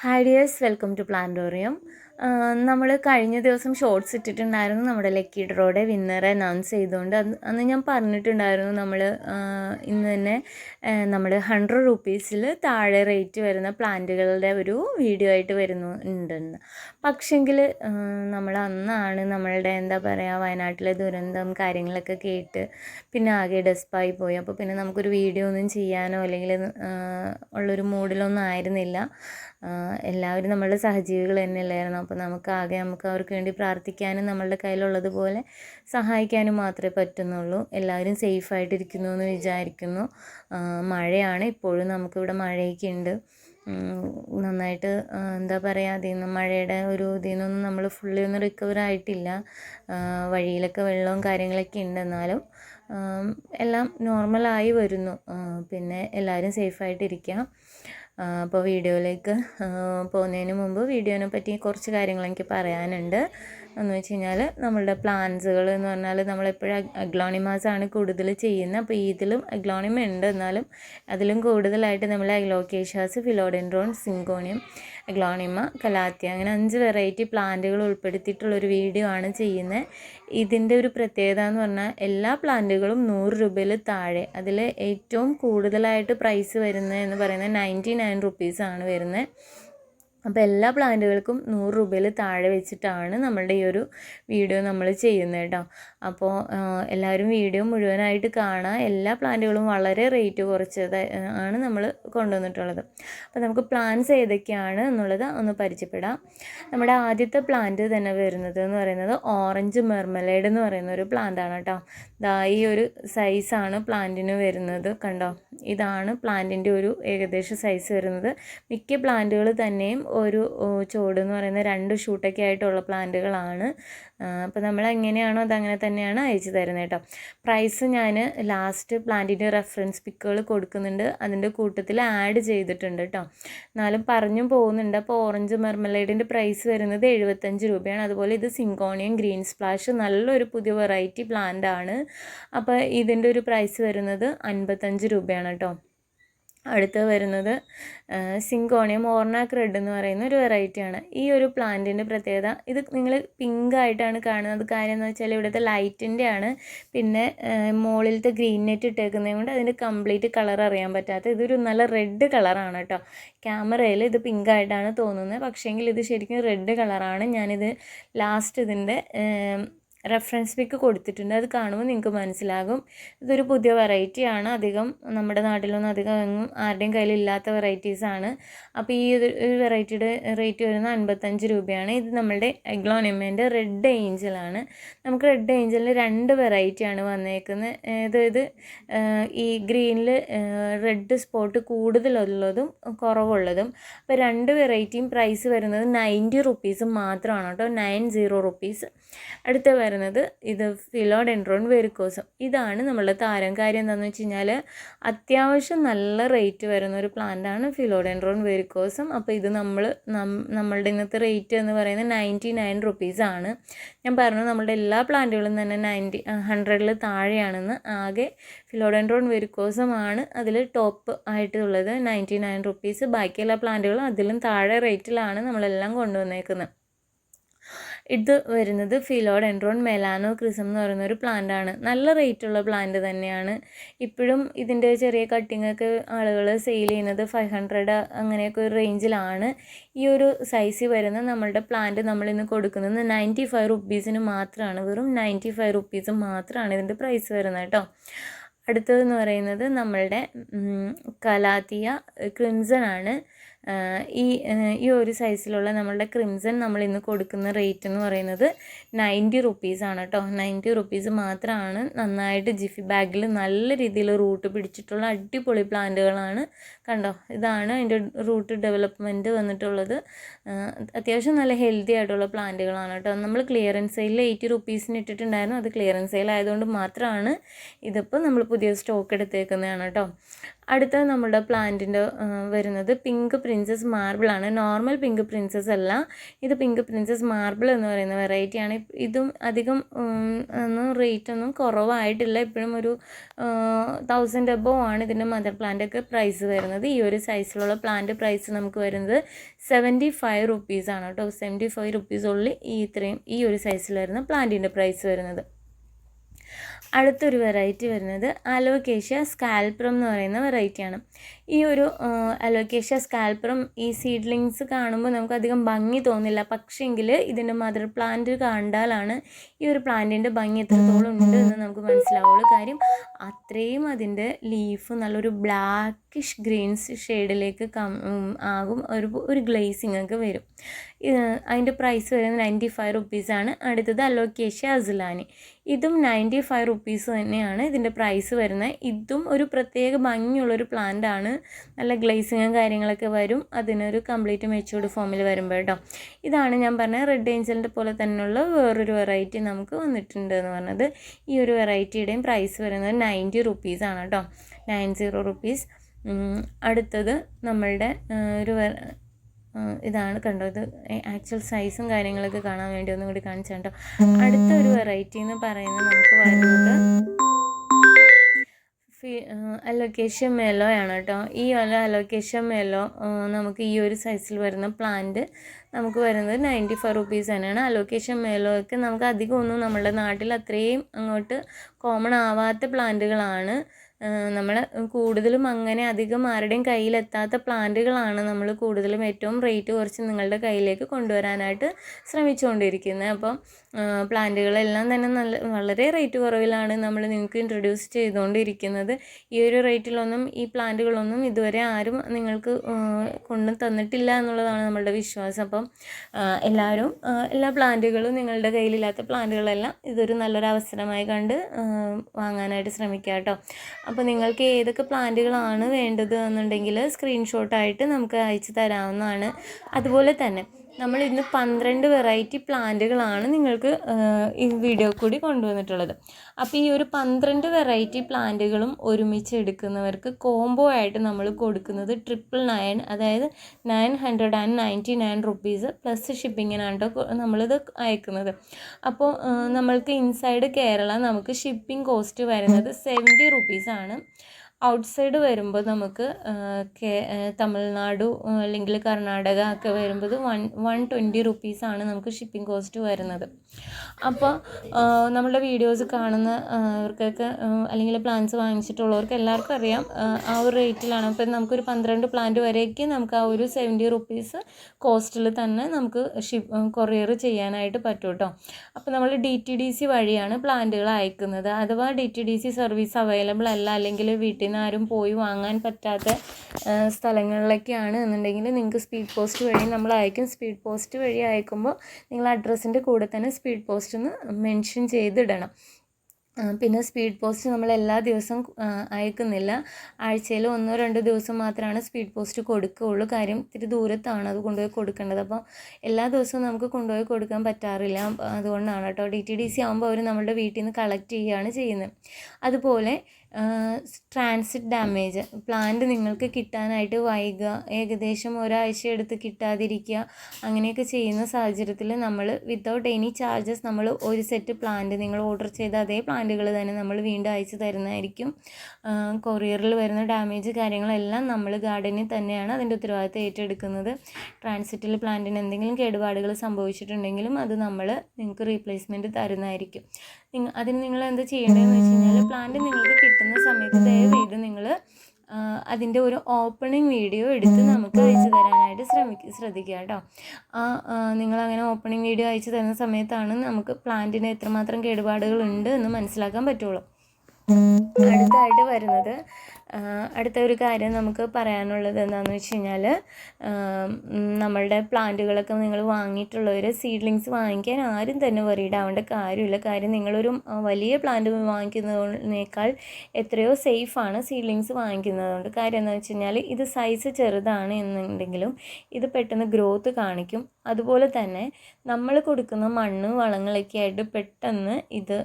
Hi dears welcome to Plantorium നമ്മൾ കഴിഞ്ഞ ദിവസം ഷോർട്സ് ഇട്ടിട്ടുണ്ടായിരുന്നു നമ്മുടെ ലക്കി ഡ്രോയുടെ വിന്നറെ അനൗൺസ് ചെയ്തുകൊണ്ട്. അത് അന്ന് ഞാൻ പറഞ്ഞിട്ടുണ്ടായിരുന്നു നമ്മൾ ഇന്ന് തന്നെ നമ്മൾ ഹൺഡ്രഡ് റുപ്പീസിൽ താഴെ റേറ്റ് വരുന്ന പ്ലാന്റുകളുടെ ഒരു വീഡിയോ ആയിട്ട് വരുന്നു ഉണ്ടെന്ന്. പക്ഷെങ്കിൽ നമ്മൾ അന്നാണ് നമ്മളുടെ എന്താ പറയുക വയനാട്ടിലെ ദുരന്തം കാര്യങ്ങളൊക്കെ കേട്ട് പിന്നെ ആകെ ഡെസ്പായി പോയി. അപ്പോൾ പിന്നെ നമുക്കൊരു വീഡിയോ ഒന്നും ചെയ്യാനോ അല്ലെങ്കിൽ ഉള്ളൊരു മൂഡിലൊന്നും ആയിരുന്നില്ല. എല്ലാവരും നമ്മളുടെ സഹജീവികൾ തന്നെയല്ലായിരുന്നു? അപ്പോൾ നമുക്ക് ആകെ നമുക്ക് അവർക്ക് വേണ്ടി പ്രാർത്ഥിക്കാനും നമ്മളുടെ കയ്യിലുള്ളതുപോലെ സഹായിക്കാനും മാത്രമേ പറ്റുന്നുള്ളൂ. എല്ലാവരും സേഫായിട്ടിരിക്കുന്നു എന്ന് വിചാരിക്കുന്നു. മഴയാണ്. ഇപ്പോഴും നമുക്കിവിടെ മഴയൊക്കെ ഉണ്ട് നന്നായിട്ട് എന്താ പറയുക അതിൽ നിന്ന് മഴയുടെ ഒരു ഇതിൽ നിന്നൊന്നും നമ്മൾ ഫുള്ളി ഒന്നും റിക്കവർ ആയിട്ടില്ല. വഴിയിലൊക്കെ വെള്ളവും കാര്യങ്ങളൊക്കെ ഉണ്ട്. എന്നാലും എല്ലാം നോർമലായി വരുന്നു. പിന്നെ എല്ലാവരും സേഫായിട്ടിരിക്കുക അപ്പോൾ വീഡിയോയിലേക്ക് പോകുന്നതിന് മുമ്പ് വീഡിയോനെ പറ്റി കുറച്ച് കാര്യങ്ങൾ എനിക്ക് പറയാനുണ്ട്. എന്ന് വെച്ച് കഴിഞ്ഞാൽ നമ്മളുടെ പ്ലാന്റ്സുകൾ എന്ന് പറഞ്ഞാൽ നമ്മളെപ്പോഴും അഗ്ലോണിമാസാണ് കൂടുതൽ ചെയ്യുന്നത്. അപ്പോൾ ഇതിലും അഗ്ലോണിമ ഉണ്ട്. എന്നാലും അതിലും കൂടുതലായിട്ട് നമ്മൾ alocasias philodendron syngonium aglaonema calathea അങ്ങനെ അഞ്ച് വെറൈറ്റി പ്ലാന്റുകൾ ഉൾപ്പെടുത്തിയിട്ടുള്ളൊരു വീഡിയോ ആണ് ചെയ്യുന്നത് ഇതിന്റെ ഒരു പ്രത്യേകത എന്ന് പറഞ്ഞാൽ എല്ലാ പ്ലാന്റുകളും നൂറ് രൂപയിൽ താഴെ. അതിൽ ഏറ്റവും കൂടുതലായിട്ട് പ്രൈസ് വരുന്നത് എന്ന് പറയുന്നത് നയന്റി നയൻ റുപ്പീസാണ് വരുന്നത് അപ്പോൾ എല്ലാ പ്ലാന്റുകൾക്കും നൂറ് രൂപയിൽ താഴെ വെച്ചിട്ടാണ് നമ്മളുടെ ഈ ഒരു വീഡിയോ നമ്മൾ ചെയ്യുന്നത് കേട്ടോ അപ്പോൾ എല്ലാവരും വീഡിയോ മുഴുവനായിട്ട് കാണുക എല്ലാ പ്ലാന്റുകളും വളരെ റേറ്റ് കുറച്ചത് ആണ് നമ്മൾ കൊണ്ടുവന്നിട്ടുള്ളത്. അപ്പോൾ നമുക്ക് പ്ലാന്റ്സ് ഏതൊക്കെയാണ് എന്നുള്ളത് ഒന്ന് പരിചയപ്പെടാം. നമ്മുടെ ആദ്യത്തെ പ്ലാന്റ് തന്നെ വരുന്നത് എന്ന് പറയുന്നത് ഓറഞ്ച് മെർമലേഡ് എന്ന് പറയുന്ന ഒരു പ്ലാന്റ് ആണ് കേട്ടോ. ദാ ഈ ഒരു സൈസാണ് പ്ലാന്റിന് വരുന്നത് കണ്ടോ? ഇതാണ് പ്ലാന്റിന്റെ ഒരു ഏകദേശ സൈസ് വരുന്നത്. മിക്ക പ്ലാന്റുകൾ തന്നെയും ഒരു ചോട് എന്ന് പറയുന്ന രണ്ട് ഷൂട്ടൊക്കെ ആയിട്ടുള്ള പ്ലാന്റുകളാണ്. അപ്പോൾ നമ്മൾ എങ്ങനെയാണോ അതങ്ങനെ തന്നെയാണ് അയച്ചു തരുന്നത് കേട്ടോ. പ്രൈസ് ഞാൻ ലാസ്റ്റ് പ്ലാന്റിന്റെ റെഫറൻസ് പിക്കുകൾ കൊടുക്കുന്നുണ്ട്. അതിന്റെ കൂട്ടത്തിൽ ആഡ് ചെയ്തിട്ടുണ്ട് കേട്ടോ. എന്നാലും പറഞ്ഞും പോകുന്നുണ്ട്. അപ്പോൾ ഓറഞ്ച് മെർമലൈഡിന്റെ പ്രൈസ് വരുന്നത് എഴുപത്തഞ്ച് രൂപയാണ്. അതുപോലെ ഇത് സിങ്കോണിയൻ ഗ്രീൻ സ്പ്ലാഷ് നല്ലൊരു പുതിയ വെറൈറ്റി പ്ലാന്റ് ആണ്. അപ്പോൾ ഇതിന്റെ ഒരു പ്രൈസ് വരുന്നത് അൻപത്തഞ്ച് രൂപയാണ് കേട്ടോ. അടുത്ത് വരുന്നത് സിങ്കോണിയം ഓർണാക്ക് റെഡ് എന്ന് പറയുന്ന ഒരു വെറൈറ്റിയാണ് ഈ ഒരു പ്ലാന്റിന്റെ പ്രത്യേകത ഇത് നിങ്ങൾ പിങ്ക് ആയിട്ടാണ് കാണുന്നത്. കാര്യം എന്ന് വെച്ചാൽ ഇവിടുത്തെ ലൈറ്റിന്റെ ആണ്. പിന്നെ മുകളിലത്തെ ഗ്രീൻ നെറ്റ് ഇട്ടേക്കുന്നത് കൊണ്ട് അതിന്റെ കംപ്ലീറ്റ് കളർ അറിയാൻ പറ്റാത്ത ഇതൊരു നല്ല റെഡ് കളറാണ് കേട്ടോ. ക്യാമറയിൽ ഇത് പിങ്ക് ആയിട്ടാണ് തോന്നുന്നത്. പക്ഷേങ്കിൽ ഇത് ശരിക്കും റെഡ് കളറാണ് ഞാനിത് ലാസ്റ്റ് ഇതിന്റെ റെഫറൻസ് പിക്ക് കൊടുത്തിട്ടുണ്ട്. അത് കാണുമ്പോൾ നിങ്ങൾക്ക് മനസ്സിലാകും. ഇതൊരു പുതിയ വെറൈറ്റിയാണ് അധികം നമ്മുടെ നാട്ടിലൊന്നും അധികം എങ്ങും ആരുടെയും കയ്യിൽ ഇല്ലാത്ത വെറൈറ്റീസാണ് അപ്പോൾ ഈ ഒരു വെറൈറ്റിയുടെ റേറ്റ് വരുന്നത് അൻപത്തഞ്ച് രൂപയാണ്. ഇത് നമ്മളുടെ എഗ്ലോണിമേന്റെ റെഡ് ഏഞ്ചലാണ് നമുക്ക് റെഡ് ഏഞ്ചലിന് രണ്ട് വെറൈറ്റിയാണ് വന്നേക്കുന്നത്. അതായത് ഈ ഗ്രീനിൽ റെഡ് സ്പോട്ട് കൂടുതലുള്ളതും കുറവുള്ളതും. അപ്പോൾ രണ്ട് വെറൈറ്റിയും പ്രൈസ് വരുന്നത് നയന്റി റുപ്പീസ് മാത്രമാണ് കേട്ടോ. നയൻ സീറോ റുപ്പീസ് അടുത്ത വരുന്നത് ഇത് ഫിലോഡെൻഡ്രോൺ വെരിക്കോസം. ഇതാണ് നമ്മളുടെ താരം. കാര്യം എന്താണെന്ന് വെച്ച് കഴിഞ്ഞാൽ അത്യാവശ്യം നല്ല റേറ്റ് വരുന്ന ഒരു പ്ലാന്റാണ് ഫിലോഡെൻഡ്രോൺ വെരിക്കോസം. അപ്പോൾ ഇത് നമ്മൾ നമ്മളുടെ ഇന്നത്തെ റേറ്റ് എന്ന് പറയുന്നത് നയന്റി നയൻ റുപ്പീസാണ് ഞാൻ പറഞ്ഞു നമ്മളുടെ എല്ലാ പ്ലാന്റുകളും തന്നെ നയന്റി ഹൺഡ്രഡിൽ താഴെയാണെന്ന്. ആകെ ഫിലോഡെൻഡ്രോൺ വെരിക്കോസമാണ് അതിൽ ടോപ്പ് ആയിട്ടുള്ളത് നയന്റി നയൻ റുപ്പീസ് ബാക്കിയെല്ലാ പ്ലാന്റുകളും അതിലും താഴെ റേറ്റിലാണ് നമ്മളെല്ലാം കൊണ്ടുവന്നേക്കുന്നത്. ഇത് വരുന്നത് ഫിലോഡെൻഡ്രോൺ മെലാനോ ക്രിസം എന്ന് പറയുന്ന ഒരു പ്ലാന്റ് ആണ്. നല്ല റേറ്റുള്ള പ്ലാന്റ് തന്നെയാണ്. ഇപ്പോഴും ഇതിന്റെ ചെറിയ കട്ടിങ്ങൊക്കെ ആളുകൾ സെയിൽ ചെയ്യുന്നത് ഫൈവ് ഹൺഡ്രഡ് അങ്ങനെയൊക്കെ ഒരു റേഞ്ചിലാണ് ഈ ഒരു സൈസിൽ വരുന്ന നമ്മളുടെ പ്ലാന്റ് നമ്മളിന്ന് കൊടുക്കുന്നത് നയന്റി ഫൈവ് റുപ്പീസിന് മാത്രമാണ് വെറും നയന്റി ഫൈവ് റുപ്പീസ് മാത്രമാണ് ഇതിന്റെ പ്രൈസ് വരുന്നത് കേട്ടോ അടുത്തതെന്ന് പറയുന്നത് നമ്മളുടെ കലാത്തിയ ക്രിംസൺ ആണ്. ഈ ഈ ഒരു സൈസിലുള്ള നമ്മളുടെ ക്രിംസൺ നമ്മൾ ഇന്ന് കൊടുക്കുന്ന റേറ്റ് എന്ന് പറയുന്നത് നയന്റി റുപ്പീസാണ് കേട്ടോ നയന്റി റുപ്പീസ് മാത്രമാണ് നന്നായിട്ട് ജിഫി ബാഗിൽ നല്ല രീതിയിൽ റൂട്ട് പിടിച്ചിട്ടുള്ള അടിപൊളി പ്ലാന്റുകളാണ് കണ്ടോ? ഇതാണ് അതിന്റെ റൂട്ട് ഡെവലപ്മെന്റ് വന്നിട്ടുള്ളത്. അത്യാവശ്യം നല്ല ഹെൽത്തി ആയിട്ടുള്ള പ്ലാന്റുകളാണ് കേട്ടോ നമ്മൾ ക്ലിയറൻസ് സെയിലിൽ എയ്റ്റി റുപ്പീസിന് ഇട്ടിട്ടുണ്ടായിരുന്നു. അത് ക്ലിയറൻസ് സെയിൽ ആയതുകൊണ്ട് മാത്രമാണ് ഇതിപ്പോൾ നമ്മൾ പുതിയ സ്റ്റോക്ക് എടുത്തേക്കുന്നതാണ് കേട്ടോ അടുത്ത നമ്മുടെ പ്ലാന്റിന്റെ വരുന്നത് പിങ്ക് പ്രിൻസസ് മാർബിളാണ് നോർമൽ പിങ്ക് പ്രിൻസസ് അല്ല. ഇത് പിങ്ക് പ്രിൻസസ് മാർബിൾ എന്ന് പറയുന്ന വെറൈറ്റിയാണ് ഇതും അധികം ഒന്നും റേറ്റ് ഒന്നും കുറവായിട്ടില്ല. ഇപ്പോഴും ഒരു തൗസൻഡ് എബോ ആണ് ഇതിന്റെ മദർ പ്ലാന്റൊക്കെ പ്രൈസ് വരുന്നത്. ഈ ഒരു സൈസിലുള്ള പ്ലാന്റ് പ്രൈസ് നമുക്ക് വരുന്നത് സെവന്റി ഫൈവ് റുപ്പീസാണ് കേട്ടോ. സെവന്റി ഫൈവ് റുപ്പീസ് ഉള്ളിൽ ഈ ഇത്രയും ഈ ഒരു സൈസിൽ വരുന്ന പ്ലാന്റിന്റെ പ്രൈസ് വരുന്നത്. അടുത്തൊരു വെറൈറ്റി വരുന്നത് അലോക്കേഷ്യ സ്കാൽപ്രം എന്ന് പറയുന്ന വെറൈറ്റിയാണ് ഈ ഒരു അലോക്കേഷ്യ സ്കാൽപ്പറും ഈ സീഡ്ലിങ്സ് കാണുമ്പോൾ നമുക്ക് അധികം ഭംഗി തോന്നില്ല. പക്ഷേങ്കിൽ ഇതിന്റെ മദർ പ്ലാന്റ് കണ്ടാലാണ് ഈ ഒരു പ്ലാന്റിന്റെ ഭംഗി എത്രത്തോളം ഉണ്ട് എന്ന് നമുക്ക് മനസ്സിലാവുള്ളൂ. കാര്യം അത്രയും അതിന്റെ ലീഫ് നല്ലൊരു ബ്ലാക്കിഷ് ഗ്രീൻസ് ഷെയ്ഡിലേക്ക് ആകും. ഒരു ഒരു ഗ്ലേസിങ് ഒക്കെ വരും. അതിന്റെ പ്രൈസ് വരുന്നത് നയന്റി ഫൈവ് റുപ്പീസാണ് അടുത്തത് അലോക്കേഷ്യ അസുലാനി ഇതും നയന്റി ഫൈവ് റുപ്പീസ് തന്നെയാണ് ഇതിന്റെ പ്രൈസ് വരുന്നത്. ഇതും ഒരു പ്രത്യേക ഭംഗിയുള്ളൊരു പ്ലാന്റ് ആണ്. നല്ല ഗ്ലേസിങ്ങും കാര്യങ്ങളൊക്കെ വരും. അതിനൊരു കംപ്ലീറ്റ് മെച്ചൂർഡ് ഫോമിൽ വരുമ്പോൾ കേട്ടോ ഇതാണ് ഞാൻ പറഞ്ഞ റെഡ് ഏഞ്ചലിന്റെ പോലെ തന്നെയുള്ള വേറൊരു വെറൈറ്റി നമുക്ക് വന്നിട്ടുണ്ട് എന്ന് പറഞ്ഞത്. ഈ ഒരു വെറൈറ്റിയുടെയും പ്രൈസ് വരുന്നത് നയന്റി റുപ്പീസാണ് കേട്ടോ നയൻ സീറോ റുപ്പീസ് അടുത്തത് നമ്മളുടെ ഒരു ഇതാണ് കണ്ടോ ഇത് ആക്ച്വൽ സൈസും കാര്യങ്ങളൊക്കെ കാണാൻ വേണ്ടി ഒന്നും കൂടി കാണിച്ചു കേട്ടോ അടുത്ത ഒരു വെറൈറ്റി എന്ന് പറയുന്നത് നമുക്ക് വരുന്നത് ഫി അലോക്കേഷ്യ മേലോ ആണ് കേട്ടോ ഈ ഒരു അലോക്കേഷ്യ മേലോ നമുക്ക് ഈ ഒരു സൈസിൽ വരുന്ന പ്ലാന്റ് നമുക്ക് വരുന്നത് നയന്റി ഫൈവ് റുപ്പീസ് തന്നെയാണ്. അലൊക്കേഷൻ മേലോ ഒക്കെ നമുക്ക് അധികമൊന്നും നമ്മുടെ നാട്ടിൽ അത്രയും അങ്ങോട്ട് കോമൺ ആവാത്ത പ്ലാന്റുകളാണ് നമ്മൾ കൂടുതലും അങ്ങനെ അധികം ആരുടെയും കയ്യിലെത്താത്ത പ്ലാന്റുകളാണ് നമ്മൾ കൂടുതലും ഏറ്റവും റേറ്റ് കുറച്ച് നിങ്ങളുടെ കയ്യിലേക്ക് കൊണ്ടുവരാനായിട്ട് ശ്രമിച്ചുകൊണ്ടിരിക്കുന്നത് അപ്പം പ്ലാന്റുകളെല്ലാം തന്നെ നല്ല വളരെ റേറ്റ് കുറവിലാണ് നമ്മൾ നിങ്ങൾക്ക് ഇൻട്രൊഡ്യൂസ് ചെയ്തുകൊണ്ടിരിക്കുന്നത്. ഈ ഒരു റേറ്റിലൊന്നും ഈ പ്ലാന്റുകളൊന്നും ഇതുവരെ ആരും നിങ്ങൾക്ക് കൊണ്ടു തന്നിട്ടില്ല എന്നുള്ളതാണ് നമ്മളുടെ വിശ്വാസം. അപ്പം എല്ലാവരും എല്ലാ പ്ലാന്റുകളും നിങ്ങളുടെ കയ്യിലില്ലാത്ത പ്ലാന്റുകളെല്ലാം ഇതൊരു നല്ലൊരു അവസരമായി കണ്ട് വാങ്ങാനായിട്ട് ശ്രമിക്കുക കേട്ടോ അപ്പോൾ നിങ്ങൾക്ക് ഏതൊക്കെ പ്ലാന്റുകളാണ് വേണ്ടത് എന്നുണ്ടെങ്കിൽ സ്ക്രീൻഷോട്ടായിട്ട് നമുക്ക് അയച്ചു തരാവുന്നതാണ്. അതുപോലെ തന്നെ നമ്മൾ ഇന്ന് പന്ത്രണ്ട് വെറൈറ്റി പ്ലാന്റുകളാണ് നിങ്ങൾക്ക് ഈ വീഡിയോ കൂടി കൊണ്ടുവന്നിട്ടുള്ളത്. അപ്പോൾ ഈ ഒരു പന്ത്രണ്ട് വെറൈറ്റി പ്ലാന്റുകളും ഒരുമിച്ച് എടുക്കുന്നവർക്ക് കോംബോ ആയിട്ട് നമ്മൾ കൊടുക്കുന്നത് ട്രിപ്പിൾ നയൻ അതായത് nine hundred and ninety nine rupees plus ഷിപ്പിങ്ങിനാണ് കേട്ടോ നമ്മളിത് അയക്കുന്നത്. അപ്പോൾ നമ്മൾക്ക് ഇൻസൈഡ് കേരള നമുക്ക് ഷിപ്പിംഗ് കോസ്റ്റ് വരുന്നത് സെവന്റി റുപ്പീസാണ് ഔട്ട്സൈഡ് വരുമ്പോൾ നമുക്ക് കേ തമിഴ്നാടു അല്ലെങ്കിൽ കർണാടക ഒക്കെ വരുമ്പോൾ വൺ വൺ ട്വന്റി റുപ്പീസാണ് നമുക്ക് ഷിപ്പിംഗ് കോസ്റ്റ് വരുന്നത്. അപ്പോൾ നമ്മളുടെ വീഡിയോസ് കാണുന്നവർക്കൊക്കെ അല്ലെങ്കിൽ പ്ലാൻസ് വാങ്ങിച്ചിട്ടുള്ളവർക്ക് എല്ലാവർക്കും അറിയാം ആ ഒരു റേറ്റിലാണ്. അപ്പം നമുക്കൊരു പന്ത്രണ്ട് പ്ലാന്റ് വരെയൊക്കെ നമുക്ക് ആ ഒരു സെവന്റി റുപ്പീസ് കോസ്റ്റിൽ തന്നെ നമുക്ക് ഷിപ്പ് കൊറിയർ ചെയ്യാനായിട്ട് പറ്റും കേട്ടോ അപ്പോൾ നമ്മൾ ഡി ടി ഡി സി വഴിയാണ് പ്ലാന്റുകൾ അയക്കുന്നത്. അഥവാ D T D C service available അല്ല അല്ലെങ്കിൽ വീട്ടിൽ നിന്ന് ആരും പോയി വാങ്ങാൻ പറ്റാത്ത സ്ഥലങ്ങളിലൊക്കെയാണ് എന്നുണ്ടെങ്കിൽ നിങ്ങൾക്ക് സ്പീഡ് പോസ്റ്റ് വഴി നമ്മൾ അയക്കും. സ്പീഡ് പോസ്റ്റ് വഴി അയക്കുമ്പോൾ നിങ്ങൾ അഡ്രസ്സിന്റെ കൂടെ തന്നെ സ്പീഡ് പോസ്റ്റ് ഒന്ന് മെൻഷൻ ചെയ്തിടണം. പിന്നെ സ്പീഡ് പോസ്റ്റ് നമ്മൾ എല്ലാ ദിവസവും അയക്കുന്നില്ല. ആഴ്ചയിൽ ഒന്നോ രണ്ടോ ദിവസം മാത്രമാണ് സ്പീഡ് പോസ്റ്റ് കൊടുക്കുകയുള്ളൂ. കാര്യം ഇത്തിരി ദൂരത്താണ് അത് കൊണ്ടുപോയി കൊടുക്കേണ്ടത്. അപ്പോൾ എല്ലാ ദിവസവും നമുക്ക് കൊണ്ടുപോയി കൊടുക്കാൻ പറ്റാറില്ല. അതുകൊണ്ടാണ് കേട്ടോ. ഡി ടി ഡി സി ആകുമ്പോൾ അവർ നമ്മുടെ വീട്ടിൽ നിന്ന് കളക്ട് ചെയ്യുകയാണ് ചെയ്യുന്നത്. അതുപോലെ ട്രാൻസിറ്റ് ഡാമേജ് പ്ലാന്റ് നിങ്ങൾക്ക് കിട്ടാനായിട്ട് വൈകുക ഏകദേശം ഒരാഴ്ച എടുത്ത് കിട്ടാതിരിക്കുക. അങ്ങനെയൊക്കെ ചെയ്യുന്ന സാഹചര്യത്തിൽ നമ്മൾ വിത്തൗട്ട് എനി ചാർജസ് നമ്മൾ ഒരു സെറ്റ് പ്ലാന്റ് നിങ്ങൾ ഓർഡർ ചെയ്ത അതേ പ്ലാന്റുകൾ തന്നെ നമ്മൾ വീണ്ടും അയച്ചു തരുന്നതായിരിക്കും. കൊറിയറിൽ വരുന്ന ഡാമേജ് കാര്യങ്ങളെല്ലാം നമ്മൾ ഗാർഡനിൽ തന്നെയാണ് അതിന്റെ ഉത്തരവാദിത്തം ഏറ്റെടുക്കുന്നത്. ട്രാൻസിറ്റിൽ പ്ലാന്റിന് എന്തെങ്കിലും കേടുപാടുകൾ സംഭവിച്ചിട്ടുണ്ടെങ്കിലും അത് നമ്മൾ നിങ്ങൾക്ക് റീപ്ലേസ്മെന്റ് തരുന്നതായിരിക്കും. അതിന് നിങ്ങൾ എന്താ ചെയ്യേണ്ടതെന്ന് വെച്ച് കഴിഞ്ഞാൽ പ്ലാന്റ് നിങ്ങൾക്ക് കിട്ടുന്ന സമയത്ത് ദയവെയ്ത് നിങ്ങൾ അതിന്റെ ഒരു ഓപ്പണിംഗ് വീഡിയോ എടുത്ത് നമുക്ക് അയച്ചു തരാനായിട്ട് ശ്രമിക്കുക ശ്രദ്ധിക്കുക കേട്ടോ. ആ നിങ്ങളങ്ങനെ ഓപ്പണിംഗ് വീഡിയോ അയച്ചു തരുന്ന സമയത്താണ് നമുക്ക് പ്ലാന്റിന് എത്രമാത്രം കേടുപാടുകൾ ഉണ്ട് എന്ന് മനസ്സിലാക്കാൻ പറ്റുള്ളൂ. അടുത്തായിട്ട് വരുന്നത് അടുത്ത ഒരു കാര്യം നമുക്ക് പറയാനുള്ളത് എന്താണെന്ന് വെച്ച് കഴിഞ്ഞാൽ നമ്മളുടെ പ്ലാന്റുകളൊക്കെ നിങ്ങൾ വാങ്ങിയിട്ടുള്ളവർ സീഡ്ലിങ്സ് വാങ്ങിക്കാൻ ആരും തന്നെ വറീഡ് ആവേണ്ട കാര്യമില്ല. കാര്യം നിങ്ങളൊരു വലിയ പ്ലാന്റ് വാങ്ങിക്കുന്നതിനേക്കാൾ എത്രയോ സേഫാണ് സീഡ്ലിങ്സ് വാങ്ങിക്കുന്നതുകൊണ്ട്. കാര്യം എന്താണെന്ന് വെച്ച് കഴിഞ്ഞാൽ ഇത് സൈസ് ചെറുതാണ് എന്നുണ്ടെങ്കിലും ഇത് പെട്ടെന്ന് ഗ്രോത്ത് കാണിക്കും. അതുപോലെ തന്നെ നമ്മൾ കൊടുക്കുന്ന മണ്ണ് വളങ്ങളൊക്കെ ആയിട്ട് പെട്ടെന്ന് ഇത്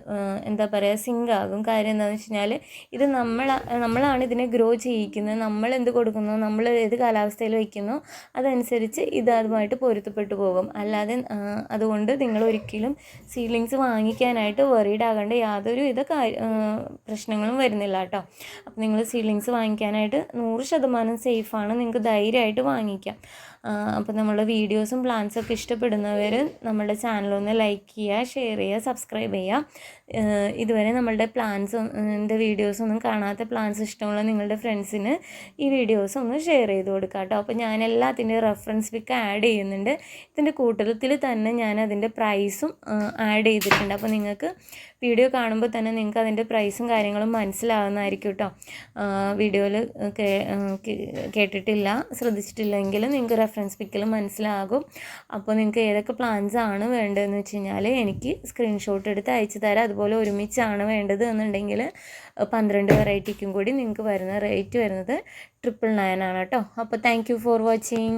എന്താ പറയുക സിങ്ക് ആകും. കാര്യം എന്താണെന്ന് വെച്ച് കഴിഞ്ഞാൽ ഇത് നമ്മൾ നമ്മളാണ് അതിനെ ഗ്രോ ചെയ്യിക്കുന്നത് നമ്മൾ എന്ത് കൊടുക്കുന്നു നമ്മൾ ഏത് കാലാവസ്ഥയിൽ വയ്ക്കുന്നു അതനുസരിച്ച് ഇത് അതുമായിട്ട് പൊരുത്തപ്പെട്ടു പോകും. അല്ലാതെ അതുകൊണ്ട് നിങ്ങൾ ഒരിക്കലും സീലിങ്സ് വാങ്ങിക്കാനായിട്ട് വെറീഡ് ആകേണ്ട. യാതൊരു വിധ പ്രശ്നങ്ങളും വരുന്നില്ല കേട്ടോ. അപ്പം നിങ്ങൾ സീലിങ്സ് വാങ്ങിക്കാനായിട്ട് നൂറ് ശതമാനം സേഫാണ് നിങ്ങൾക്ക് ധൈര്യമായിട്ട് വാങ്ങിക്കാം. അപ്പോൾ നമ്മളുടെ വീഡിയോസും പ്ലാൻസും ഒക്കെ ഇഷ്ടപ്പെടുന്നവർ നമ്മുടെ ചാനലൊന്ന് ലൈക്ക് ചെയ്യുക ഷെയർ ചെയ്യുക സബ്സ്ക്രൈബ് ചെയ്യുക. ഇതുവരെ നമ്മളുടെ പ്ലാൻസ് വീഡിയോസ് ഒന്നും കാണാത്ത പ്ലാൻസ് ഇഷ്ടമുള്ള നിങ്ങളുടെ ഫ്രണ്ട്സിന് ഈ വീഡിയോസ് ഒന്ന് ഷെയർ ചെയ്ത് കൊടുക്കുക കേട്ടോ. അപ്പോൾ ഞാൻ എല്ലാത്തിന്റെ റെഫറൻസ് പിക്ക് ആഡ് ചെയ്യുന്നുണ്ട്. ഇതിന്റെ കൂട്ടത്തിൽ തന്നെ ഞാൻ അതിന്റെ പ്രൈസും ആഡ് ചെയ്തിട്ടുണ്ട്. അപ്പോൾ നിങ്ങൾക്ക് വീഡിയോ കാണുമ്പോൾ തന്നെ നിങ്ങൾക്ക് അതിന്റെ പ്രൈസും കാര്യങ്ങളും മനസ്സിലാവുന്നതായിരിക്കും കേട്ടോ. വീഡിയോയിൽ കേട്ടിട്ടില്ല ശ്രദ്ധിച്ചിട്ടില്ലെങ്കിൽ നിങ്ങൾക്ക് റെഫറൻസ് പിക്കിൽ മനസ്സിലാകും. അപ്പോൾ നിങ്ങൾക്ക് ഏതൊക്കെ പ്ലാൻസ് ആണ് വേണ്ടതെന്ന് വെച്ച് കഴിഞ്ഞാൽ എനിക്ക് സ്ക്രീൻഷോട്ട് എടുത്ത് അയച്ചു തരാം. അതുപോലെ ഒരുമിച്ചാണ് വേണ്ടത് എന്നുണ്ടെങ്കിൽ പന്ത്രണ്ട് വെറൈറ്റിക്കും കൂടി നിങ്ങൾക്ക് വരുന്ന റേറ്റ് വരുന്നത് ട്രിപ്പിൾ നയൻ ആണ് കേട്ടോ. അപ്പോൾ താങ്ക് യു ഫോർ വാച്ചിങ്